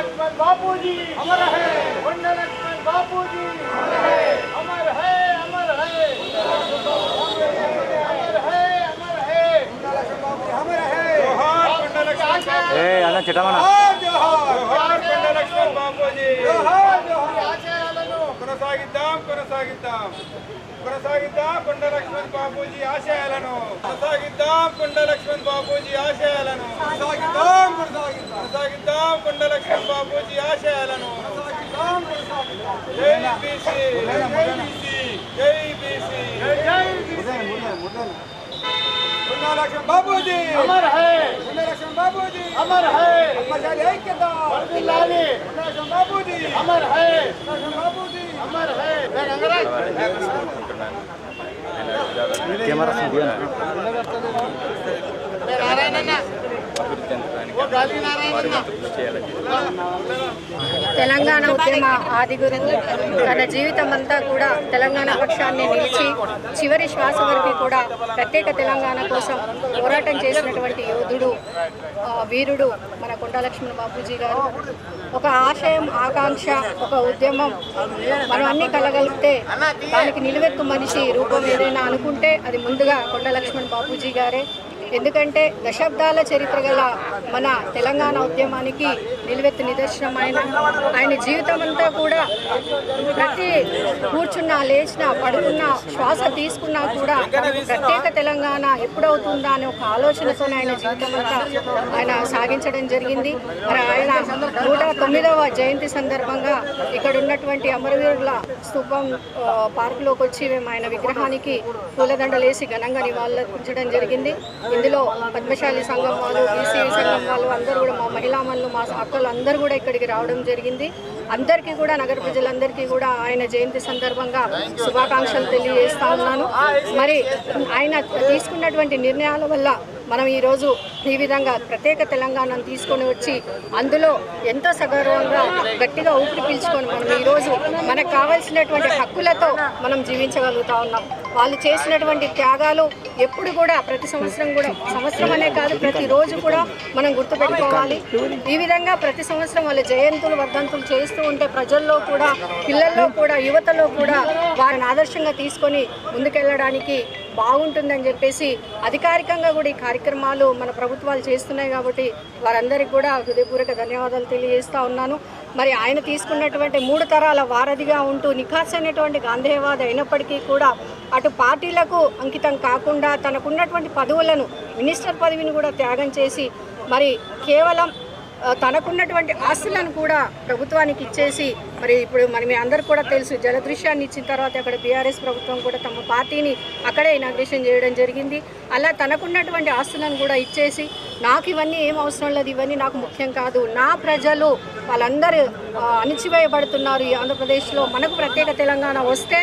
लक्ष्मण बापू जी अमर है कुंड लक्ष्मण बापू जी अमर है अमर है अमर है अमर है अमर है अमर है जोहार कुंड लक्ष्मण ఏ అన్న చిట్టమన్న जोहार कुंड लक्ष्मण बापू जी जोहार ఆశయాలను కొనసాగిద్దాం కొనసాగిద్దాం కొనసాగిద్దాం కొండ లక్ష్మణ్ బాబూజీ ఆశయాలను. కొనసాగిద్దాం కొండ లక్ష్మణ్ బాబూజీ ఆశయాలను. కొనసాగిద్దాం కొనసాగిద్దాం కొండ లక్ష్మణ్ బాబూజీ ఆశయాలను. జై బీసీ. జై బీసీ. జై బీసీ. हमारा के बाबू जी अमर है हमारा के बाबू जी अमर है मजाल है किदा वर्दिलाली हमारा के बाबू जी अमर है हमारा के बाबू जी अमर है मैं अंग्रेज कैमरा से दिया ना मैं आ रहा है ना అభివృద్ధి చెందడానికి వారి వంతు కృషి చేయాలని తెలంగాణ ఉద్యమ ఆదిగురు తన జీవితం అంతా కూడా తెలంగాణ పక్షాన్ని నిలిచి చివరి శ్వాస వరకు కూడా ప్రత్యేక తెలంగాణ కోసం పోరాటం చేసినటువంటి యోధుడు వీరుడు మన కొండలక్ష్మణ బాపూజీ గారు. ఒక ఆశయం ఆకాంక్ష ఒక ఉద్యమం మనం అన్ని కలగలిగితే దానికి నిలువెత్తు మనిషి రూపం ఏదైనా అనుకుంటే అది ముందుగా కొండలక్ష్మణ్ బాపూజీ గారే. ఎందుకంటే దశాబ్దాల చరిత్ర గల మన తెలంగాణ ఉద్యమానికి నిలువెత్తు నిదర్శనం ఆయన. ఆయన జీవితం అంతా కూడా ప్రతి కూర్చున్నా లేచినా పడుకున్నా శ్వాస తీసుకున్నా కూడా ప్రత్యేక తెలంగాణ ఎప్పుడవుతుందా అనే ఒక ఆలోచనతో ఆయన జీవితం అంతా ఆయన సాగించడం జరిగింది. మరి ఆయన నూట తొమ్మిదవ జయంతి సందర్భంగా ఇక్కడ ఉన్నటువంటి అమరవీరుల స్థూపం పార్కులోకి వచ్చి మేము ఆయన విగ్రహానికి పూలదండలేసి ఘనంగా నివాళులర్పించడం జరిగింది. ఇందులో పద్మశాలి సంఘం వాళ్ళు బీసీ సంఘం వాళ్ళు అందరూ కూడా మా మహిళా మనులు మా అక్కలు అందరూ కూడా ఇక్కడికి రావడం జరిగింది. అందరికీ కూడా నగర ప్రజలందరికీ కూడా ఆయన జయంతి సందర్భంగా శుభాకాంక్షలు తెలియజేస్తా ఉన్నాను. మరి ఆయన తీసుకున్నటువంటి నిర్ణయాల వల్ల మనం ఈరోజు ఈ విధంగా ప్రత్యేక తెలంగాణను తీసుకొని వచ్చి అందులో ఎంతో సగౌరవంగా గట్టిగా ఊపిరి పీల్చుకొని మనం ఈరోజు మనకు కావాల్సినటువంటి హక్కులతో మనం జీవించగలుగుతా ఉన్నాం. వాళ్ళు చేసినటువంటి త్యాగాలు ఎప్పుడు కూడా ప్రతి సంవత్సరం కూడా సంవత్సరం అనే కాదు ప్రతిరోజు కూడా మనం గుర్తుపెట్టుకోవాలి. ఈ విధంగా ప్రతి సంవత్సరం వాళ్ళ జయంతులు వర్ధంతులు చేస్తూ ఉంటే ప్రజల్లో కూడా పిల్లల్లో కూడా యువతలో కూడా వారిని ఆదర్శంగా తీసుకొని ముందుకెళ్ళడానికి బాగుంటుందని చెప్పేసి అధికారికంగా కూడా ఈ కార్యక్రమాలు మన ప్రభుత్వాలు చేస్తున్నాయి కాబట్టి వారందరికీ కూడా హృదయపూర్వక ధన్యవాదాలు తెలియజేస్తూ ఉన్నాను. మరి ఆయన తీసుకున్నటువంటి మూడు తరాల వారధిగా ఉంటూ నిఖాస్ అయినటువంటి గాంధేయవాది అయినప్పటికీ కూడా అటు పార్టీలకు అంకితం కాకుండా తనకున్నటువంటి పదవులను మినిస్టర్ పదవిని కూడా త్యాగం చేసి మరి కేవలం తనకున్నటువంటి ఆస్తులను కూడా ప్రభుత్వానికి ఇచ్చేసి మరి ఇప్పుడు మరి మీ అందరు కూడా తెలుసు జలదృశ్యాన్ని ఇచ్చిన తర్వాత అక్కడ బీఆర్ఎస్ ప్రభుత్వం కూడా తమ పార్టీని అక్కడే ఇనాగ్రేషన్ చేయడం జరిగింది. అలా తనకున్నటువంటి ఆస్తులను కూడా ఇచ్చేసి నాకు ఇవన్నీ ఏం అవసరం లేదు ఇవన్నీ నాకు ముఖ్యం కాదు నా ప్రజలు వాళ్ళందరూ అణిచివేయబడుతున్నారు ఈ ఆంధ్రప్రదేశ్లో. మనకు ప్రత్యేక తెలంగాణ వస్తే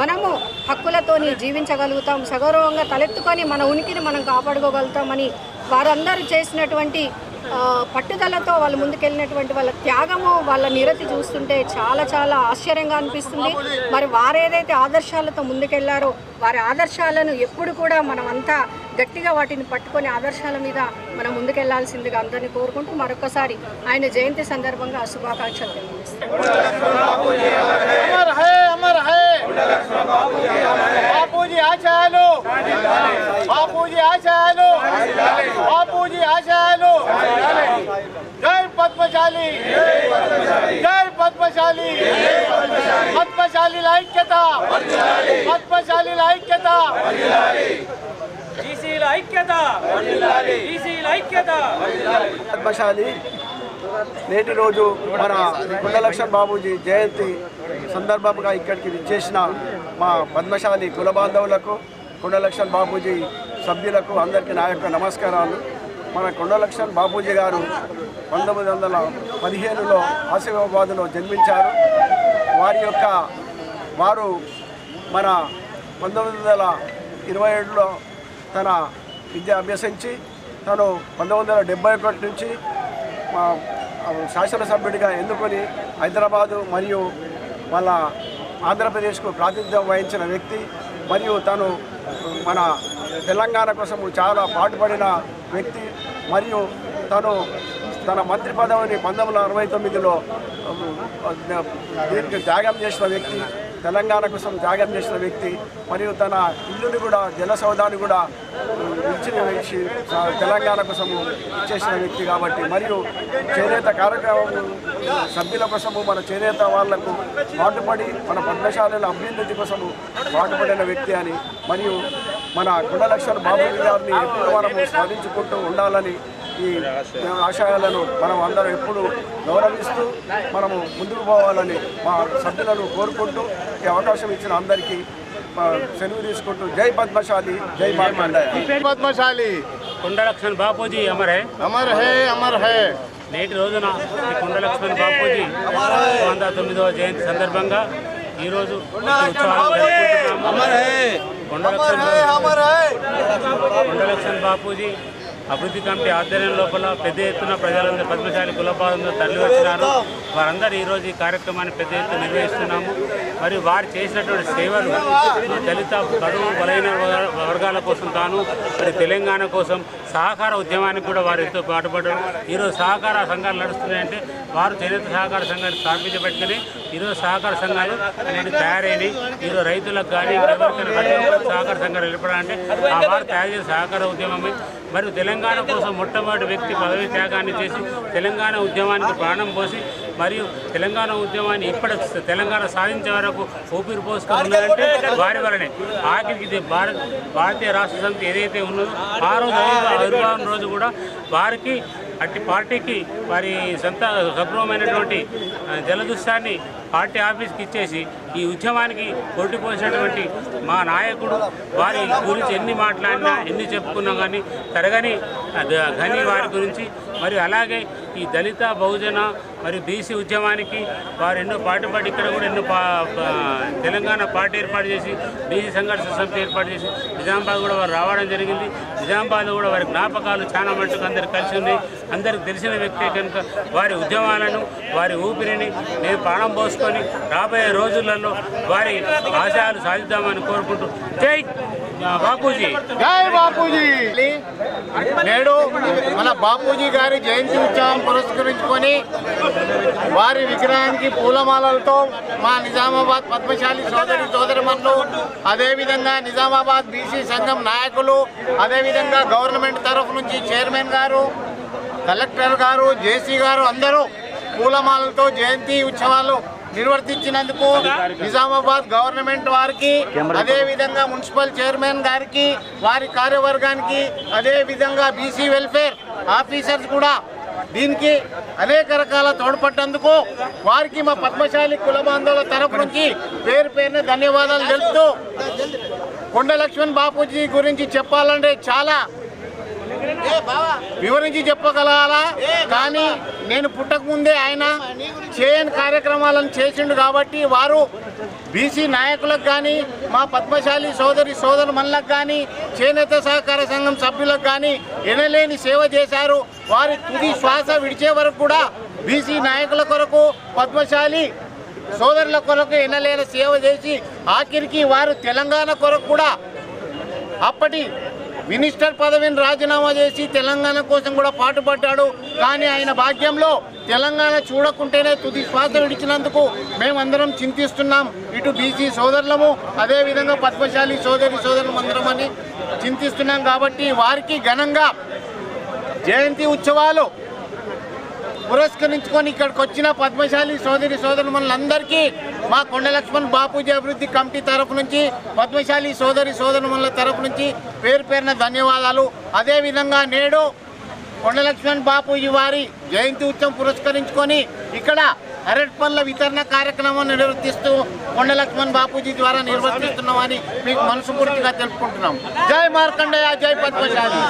మనము హక్కులతోని జీవించగలుగుతాం సగౌరవంగా తలెత్తుకొని మన ఉనికిని మనం కాపాడుకోగలుగుతామని వారందరూ చేసినటువంటి పట్టుదలతో వాళ్ళు ముందుకెళ్ళినటువంటి వాళ్ళ త్యాగము వాళ్ళ నిరతి చూస్తుంటే చాలా చాలా ఆశ్చర్యంగా అనిపిస్తుంది. మరి వారేదైతే ఆదర్శాలతో ముందుకెళ్ళారో వారి ఆదర్శాలను ఎప్పుడు కూడా మనం అంతా గట్టిగా వాటిని పట్టుకొని ఆదర్శాల మీద మనం ముందుకెళ్ళాల్సిందిగా అందరినీ కోరుకుంటూ మరొకసారి ఆయన జయంతి సందర్భంగా శుభాకాంక్షలు తెలియజేస్తాను. బాపూజీ ఆశయాలు బాపూజీ ఆశయాలు బాపూజీ ఆశయాలు జై పద్మశాలి. జై పద్మశాలి. పద్మశాలి ఐక్యత. పద్మశాలి ఐక్యత. ఈసీల ఐక్యత. ఈసీల ఐక్యత. పద్మశాలి నేటి రోజు మన గుండలక్ష్మణ్ బాబూజీ జయంతి సందర్భంగా ఇక్కడికి విచ్చేసిన మా పద్మశాలి కుల బాంధవులకు కొండలక్ష్మణ్ బాబూజీ సభ్యులకు అందరికీ నా యొక్క నమస్కారాలు. మన కొండలక్ష్మణ్ బాబూజీ గారు పంతొమ్మిది వందల పదిహేనులో ఆసిఫాబాద్లో జన్మించారు. వారి యొక్క వారు మన పంతొమ్మిది వందల ఇరవై ఏడులో తన విద్య అభ్యసించి తను పంతొమ్మిది వందల డెబ్బై ఒకటి నుంచి మా శాసనసభ్యుడిగా ఎన్నుకొని హైదరాబాదు మరియు వాళ్ళ ఆంధ్రప్రదేశ్కు ప్రాతినిధ్యం వహించిన వ్యక్తి మరియు తను మన తెలంగాణ కోసం చాలా పాటుపడిన వ్యక్తి మరియు తను తన మంత్రి పదవిని పంతొమ్మిది వందల అరవై తొమ్మిదిలో దీనికి త్యాగం చేసిన వ్యక్తి. తెలంగాణ కోసం త్యాగం చేసిన వ్యక్తి మరియు తన ఇల్లుని కూడా జల సౌదాన్ని కూడా ఇచ్చిన వ్యక్తి తెలంగాణ కోసం ఇచ్చేసిన వ్యక్తి కాబట్టి మరియు చేనేత కార్యక్రమం సభ్యుల కోసము మన చేనేత వాళ్ళకు పాటుపడి మన పద్మశాలల అభివృద్ధి కోసము పాటుపడిన వ్యక్తి అని మరియు మన గుణలక్ష్మణ బాబు గారిని ఎప్పుడు మనము స్మరించుకుంటూ ఉండాలని ఈ ఆశయాలను మనం అందరం ఎప్పుడు గౌరవిస్తూ మనము ముందుకు పోవాలని మా సభ్యులను కోరుకుంటూ ఈ అవకాశం ఇచ్చిన అందరికీ సెలవు తీసుకుంటూ జై పద్మశాలి జై మార్కండయ్య పద్మశాలి. కొండలక్ష్మణ్ బాపూజీ అమరే అమర్ హే అమర్ హే. నేటి రోజున శ్రీ కొండలక్ష్మణ్ బాపూజీ వంద తొమ్మిదవ జయంతి సందర్భంగా ఈరోజు కొండలక్ష్మణ్ బాపూజీ అభివృద్ధి కమిటీ ఆధ్వర్యం లోపల పెద్ద ఎత్తున ప్రజలందరూ పద్మశాలి కులపాదంలో తరలి వచ్చినారు వారందరూ ఈరోజు ఈ కార్యక్రమాన్ని పెద్ద ఎత్తున నిర్వహిస్తున్నాము. మరియు వారు చేసినటువంటి సేవలు దళిత కరువు బలైన వర్గాల కోసం తాను మరి తెలంగాణ కోసం సహకార ఉద్యమానికి కూడా వారు ఎంతో పాటుపడ్డారు. ఈరోజు సహకార సంఘాలు నడుస్తున్నాయంటే వారు చేనేత సహకార సంఘాన్ని స్థాపించబెట్టుకుని ఈరోజు సహకార సంఘాలు అనేది తయారైనవి ఈరోజు రైతులకు కానీ ఎవరికైనా సహకార సంఘాలు నిలపడాలంటే ఆ వారు తయారు చేసే సహకార ఉద్యమమే మరియు తెలంగాణ కోసం మొట్టమొదటి వ్యక్తి పదవి త్యాగాన్ని చేసి తెలంగాణ ఉద్యమానికి ప్రాణం పోసి మరియు తెలంగాణ ఉద్యమాన్ని ఇప్పటి తెలంగాణ సాధించే వరకు ఊపిరి పోసుకుంటున్నారంటే వారి వలనే. ఆఖరికి ఇది భారతీయ రాష్ట్ర సమితి ఏదైతే ఉన్నదో ఆ రోజు ఆవిర్భా- ఆవిర్భావం రోజు కూడా వారికి అట్టి పార్టీకి వారి సొంత సగృహమైనటువంటి జలదృశ్యాన్ని జలదుష్టాన్ని పార్టీ ఆఫీస్కి ఇచ్చేసి ఈ ఉద్యమానికి పోసినటువంటి మా నాయకుడు వారి గురించి ఎన్ని మాట్లాడినా ఎన్ని చెప్పుకున్నా కానీ తరగని అద- ఘని వారి గురించి. మరియు అలాగే ఈ దళిత బహుజన మరియు బీసీ ఉద్యమానికి వారు ఎన్నో పాటుపడి ఇక్కడ కూడా ఎన్నో పా తెలంగాణ పార్టీ ఏర్పాటు చేసి బీసీ సంఘర్షణ సమితి ఏర్పాటు చేసి నిజామాబాద్ కూడా వారు రావడం జరిగింది. నిజామాబాద్ కూడా వారి జ్ఞాపకాలు చాలా మటుకు అందరికి కలిసి ఉన్నాయి. అందరికి తెలిసిన వ్యక్తే కనుక వారి ఉద్యమాలను వారి ఊపిరిని నేను ప్రాణం పోసుకొని రాబోయే రోజులలో వారి ఆశయాలు సాధిద్దామని కోరుకుంటూ జై బాపూజీ. జై బాపూజీ. నేడు మన బాపూజీ గారి జయంతి ఉత్సవం పురస్కరించుకొని వారి విగ్రహానికి పూలమాలలతో మా నిజామాబాద్ పద్మశాలి సోదరి సోదరిమణులు అదేవిధంగా నిజామాబాద్ బీసీ సంఘం నాయకులు అదేవిధంగా గవర్నమెంట్ తరఫు నుంచి చైర్మన్ గారు కలెక్టర్ గారు జేసీ గారు అందరూ పూలమాలలతో జయంతి ఉత్సవాలు నిర్వర్తించినందుకు నిజామాబాద్ గవర్నమెంట్ వారికి అదే విధంగా మున్సిపల్ చైర్మన్ గారికి వారి కార్యవర్గానికి అదే విధంగా బీసీ వెల్ఫేర్ ఆఫీసర్స్ కూడా దీనికి అనేక రకాల తోడ్పడ్డందుకు వారికి మా పద్మశాలి కుల బాంధవుల తరపు నుంచి పేరు పేరున ధన్యవాదాలు తెలుపుతూ కొండ లక్ష్మణ్ బాపూజీ గురించి చెప్పాలంటే చాలా వివరించి చెప్పగలగాలా? కానీ నేను పుట్టక ముందే ఆయన చేయని కార్యక్రమాలను చేసిండు కాబట్టి వారు బీసీ నాయకులకు కానీ మా పద్మశాలి సోదరి సోదరు మనులకు కానీ చేనేత సహకార సంఘం సభ్యులకు కానీ ఎనలేని సేవ చేశారు. వారి తుది శ్వాస విడిచే వరకు కూడా బీసీ నాయకుల కొరకు పద్మశాలి సోదరుల కొరకు ఎనలేని సేవ చేసి ఆఖరికి వారు తెలంగాణ కొరకు కూడా అప్పటి మినిస్టర్ పదవిని రాజీనామా చేసి తెలంగాణ కోసం కూడా పాటుపడ్డాడు. కానీ ఆయన భాగ్యంలో తెలంగాణ చూడకుంటేనే తుది శ్వాస విడిచినందుకు మేమందరం చింతిస్తున్నాం. ఇటు బీసీ సోదరులము అదేవిధంగా పద్మశాలి సోదరి సోదరులు అందరం అని చింతిస్తున్నాం కాబట్టి వారికి ఘనంగా జయంతి ఉత్సవాలు పురస్కరించుకొని ఇక్కడికి వచ్చిన పద్మశాలి సోదరి సోదరు మనందరికీ మా కొండ లక్ష్మణ్ బాపూజీ అభివృద్ధి కమిటీ తరఫు నుంచి పద్మశాలి సోదరి సోదరు మనుల తరఫు నుంచి పేరు పేరున ధన్యవాదాలు. అదేవిధంగా నేడు కొండ లక్ష్మణ్ బాపూజీ వారి జయంతి ఉత్సవం పురస్కరించుకొని ఇక్కడ అరటిపండ్ల వితరణ కార్యక్రమం నిర్వర్తిస్తూ కొండ లక్ష్మణ్ బాపూజీ ద్వారా నిర్వర్తిస్తున్నామని మీకు మనసుపూర్తిగా తెలుపుకుంటున్నాం. జై మార్కండయ్య జై పద్మశాలి.